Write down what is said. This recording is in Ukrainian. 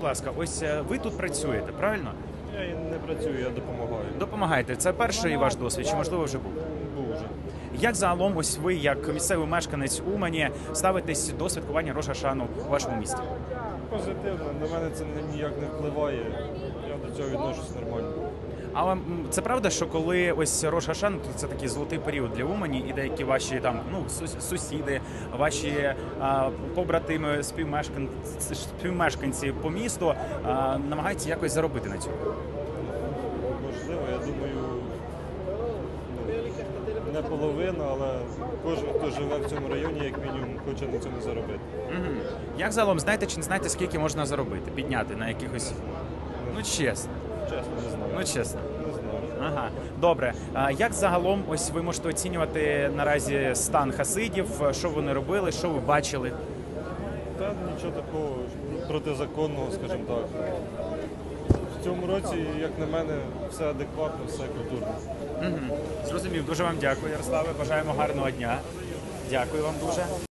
Будь ласка, ось е, ви тут працюєте, правильно? Я не працюю, я допомагаю. Допомагаєте. Це перший ваш досвід, чи можливо вже був? Був вже. Як загалом, ось ви, як місцевий мешканець Умані, ставитесь до святкування Роша Шану у вашому місті? Позитивно, на мене це ніяк не впливає. Я до цього відношусь нормально. Але це правда, що коли ось Рош Хашан, то це такий золотий період для Умані, і деякі ваші там ну сусіди, ваші а, побратими, співмешканці, співмешканці по місту а, намагаються якось заробити на цьому. Можливо, я думаю, ну, не половина, але кожен, хто живе в цьому районі, як мінімум, хоче на цьому заробити. Угу. Як загалом знаєте чи не знаєте, скільки можна заробити? Підняти на якихось. Ну чесно, Чесно. Ну чесно. Ага, добре. А як загалом ось ви можете оцінювати наразі стан хасидів? Що вони робили, що ви бачили? Та нічого такого протизаконного, скажімо так. В цьому році, як на мене, все адекватно, все культурно. Угу. Зрозумів, дуже вам дякую, Ярославе. Бажаємо гарного дня. Дякую вам дуже.